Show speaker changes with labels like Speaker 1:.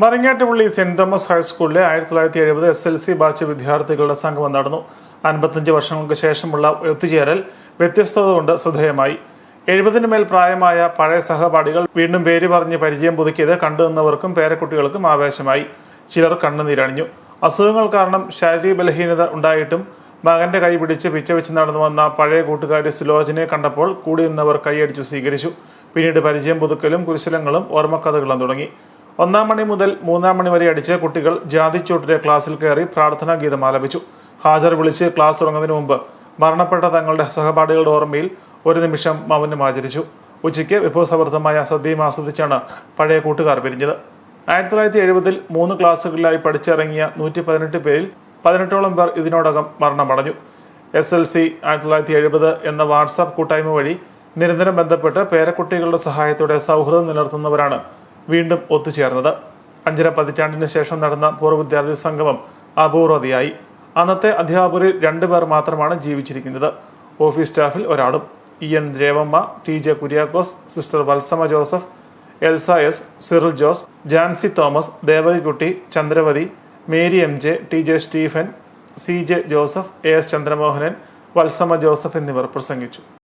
Speaker 1: മറിങ്ങാട്ടുപള്ളി saint Thomas ഹൈസ്കൂളിലെ ആയിരത്തി തൊള്ളായിരത്തി എഴുപത് എസ് എൽ സി ബാച്ച് വിദ്യാർത്ഥികളുടെ സംഗമം നടന്നു. അൻപത്തഞ്ച് വർഷങ്ങൾക്ക് ശേഷമുള്ള ഒത്തുചേരൽ വ്യത്യസ്തത കൊണ്ട് ശ്രദ്ധേയമായി. എഴുപതിന് മേൽ പ്രായമായ പഴയ സഹപാഠികൾ വീണ്ടും പേര് പറഞ്ഞ് പരിചയം പുതുക്കിയത് കണ്ടുനിന്നവർക്കും പേരക്കുട്ടികൾക്കും ആവേശമായി. ചിലർ കണ്ണുനീരണിഞ്ഞു. അസുഖങ്ങൾ കാരണം ശാരീരിക ബലഹീനത ഉണ്ടായിട്ടും മകന്റെ കൈ പിടിച്ച് പിച്ചവെച്ച് നടന്നു വന്ന പഴയ കൂട്ടുകാരി സുലോചനയെ കണ്ടപ്പോൾ കൂടി നിന്നവർ കൈയടിച്ചു സ്വീകരിച്ചു. പിന്നീട് പരിചയം പുതുക്കലും കുരിശലങ്ങളും ഓർമ്മക്കഥകളും തുടങ്ങി. ഒന്നാം മണി മുതൽ മൂന്നാം മണി വരെ അടിച്ച് കുട്ടികൾ ജാതിച്ചോട്ടിലെ ക്ലാസ്സിൽ കയറി പ്രാർത്ഥനാ ഗീതം ആലപിച്ചു. ഹാജർ വിളിച്ച് ക്ലാസ് തുടങ്ങുന്നതിന് മുമ്പ് മരണപ്പെട്ട തങ്ങളുടെ സഹപാഠികളുടെ ഓർമ്മയിൽ ഒരു നിമിഷം മൗനം ആചരിച്ചു. ഉച്ചയ്ക്ക് വിഭവസമൃദ്ധമായ സദ്യയും ആസ്വദിച്ചാണ് പഴയ കൂട്ടുകാർ പിരിഞ്ഞത്. ആയിരത്തി തൊള്ളായിരത്തി എഴുപതിൽ മൂന്ന് ക്ലാസ്സുകളിലായി പഠിച്ചിറങ്ങിയ നൂറ്റി പതിനെട്ട് പേരിൽ പതിനെട്ടോളം പേർ ഇതിനോടകം മരണമടഞ്ഞു. എസ് എൽ സി ആയിരത്തി തൊള്ളായിരത്തി എഴുപത് എന്ന വാട്സാപ്പ് കൂട്ടായ്മ വഴി നിരന്തരം ബന്ധപ്പെട്ട് പേരക്കുട്ടികളുടെ സഹായത്തോടെ സൗഹൃദം നിലനിർത്തുന്നവരാണ് വീണ്ടും ഒത്തുചേർന്നത്. അഞ്ചര പതിറ്റാണ്ടിന് ശേഷം നടന്ന പൂർവ വിദ്യാർത്ഥി സംഗമം അപൂർവതയായി അന്നത്തെ അധ്യാപകരിൽ രണ്ടുപേർ മാത്രമാണ് ജീവിച്ചിരിക്കുന്നത്. ഓഫീസ് സ്റ്റാഫിൽ ഒരാളും. E N Revamma T J Kuriakose Sister Valsama Joseph Elsa S Cyril Jose Jancy Thomas Devakikutty Chandravathi Mary M J T J Stephen C J Joseph A S Chandramohanan Valsama Joseph എന്നിവർ പ്രസംഗിച്ചു.